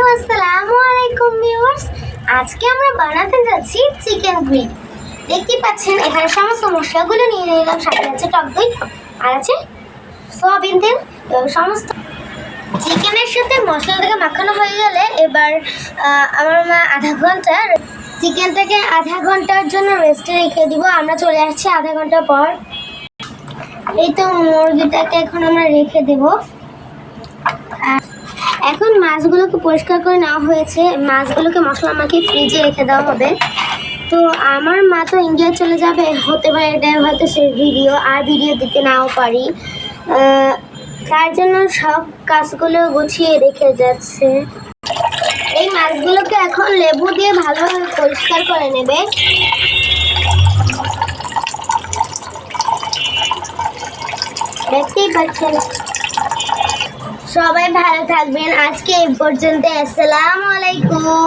Hello আসসালামু আলাইকুম viewers. আজকে আমরা বানাতে যাচ্ছি চিকেন গ্রিল। দেখতে পাচ্ছেন, এখানে সমস্ত মশলাগুলো নিয়ে নিলাম। সাথে আছে টক দই আর আছে সোয়াবিন তেল। এবং সমস্ত চিকেনের সাথে মশলাটাকে মাখানো হয়ে গেলে এবার আমার মা আধা ঘণ্টা চিকেনটাকে আধা ঘণ্টার জন্য রেস্টে রেখে দিব। আমরা চলে আসছি আধা ঘণ্টা পর। এই তো মুরগিটাকে এখন আমরা রেখে দেবো। আর এখন মাছগুলোকে পরিষ্কার করে নেওয়া হয়েছে। মাছগুলোকে মশলা মাখিয়ে ফ্রিজে রেখে দেওয়া হবে। তো আমার মা তো ইন্ডিয়া চলে যাবে, হতে পারে এটা হয়তো সে ভিডিও আর ভিডিও দিতে নাও পারি। তার জন্য সব কাজগুলো গুছিয়ে রেখে যাচ্ছে। এই মাছগুলোকে এখন লেবু দিয়ে ভালোভাবে পরিষ্কার করে নেবে। দেখতেই পাচ্ছেন। সবাই ভালো থাকবেন। আজকে এই পর্যন্ত আসসালামু আলাইকুম।